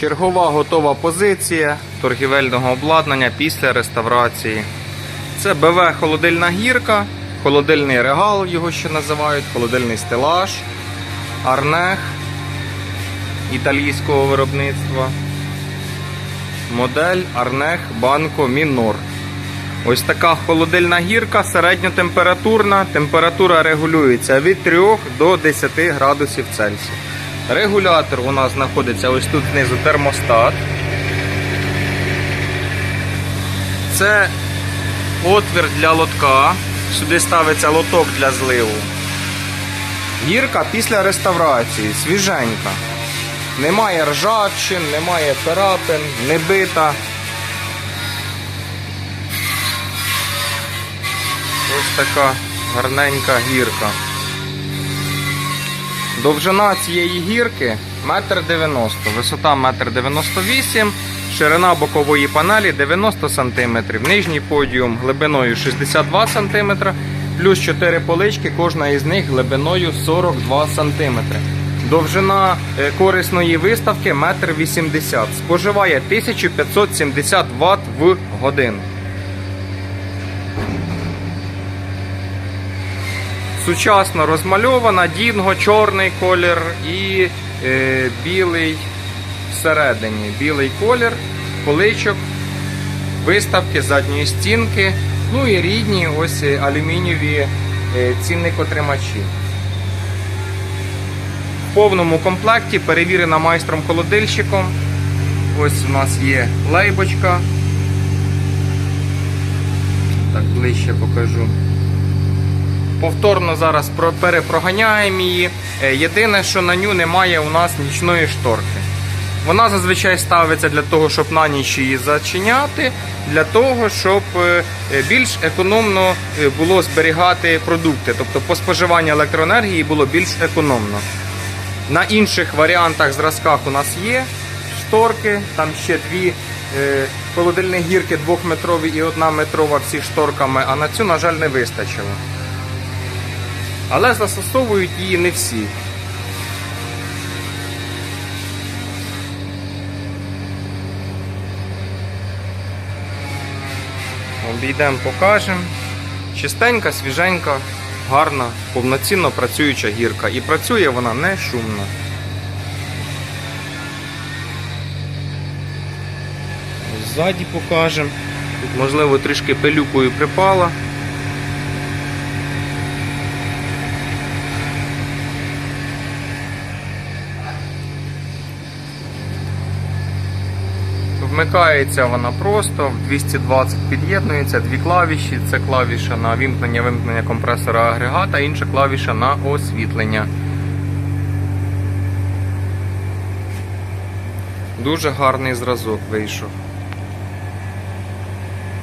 Чергова готова позиція торгівельного обладнання після реставрації. Це БВ холодильна гірка, холодильний регал, його ще називають, холодильний стелаж, арнех італійського виробництва. Модель Арнех Банко Мінор. Ось така холодильна гірка, середньотемпературна. Температура регулюється від 3 до 10 градусів Цельсія. Регулятор у нас знаходиться ось тут знизу термостат. Це отвір для лотка. Сюди ставиться лоток для зливу. Гірка після реставрації, свіженька. Немає ржавчин, немає царапин, не бита. Ось така гарненька гірка. Довжина цієї гірки 1,90 м, висота 1,98 м, ширина бокової панелі 90 см, нижній подіум глибиною 62 см, плюс 4 полички, кожна із них глибиною 42 см. Довжина е, корисної виставки 1,80 м. Споживає 1570 Вт в годину. Сучасно розмальована, дінго, чорний колір і е, білий всередині. Білий колір, поличок, виставки задньої стінки, ну і рідні ось алюмінієві е, цінникотримачі. В повному комплекті перевірена майстром-холодильщиком. Ось у нас є лейбочка. Так, ближче покажу. Повторно зараз перепроганяємо її. Е, Єдине, що на ню немає у нас нічної шторки. Вона зазвичай ставиться для того, щоб на ніч її зачиняти, для того, щоб е, е, більш економно було зберігати продукти, тобто по споживанню електроенергії було більш економно. На інших варіантах зразках у нас є шторки, там ще дві холодильні гірки двохметрові і одна метрова всі шторками, а на цю, на жаль, не вистачило. Але застосовують її не всі. Обійдемо, покажемо. Чистенька, свіженька, гарна, повноцінно працююча гірка. І працює вона не шумно. Ззаді покажемо. Тут, можливо, трішки пилюкою припала. Вмикається вона просто, в 220 під'єднується, дві клавіші. Це клавіша на вимкнення вимкнення компресора агрегата, інша клавіша на освітлення. Дуже гарний зразок вийшов.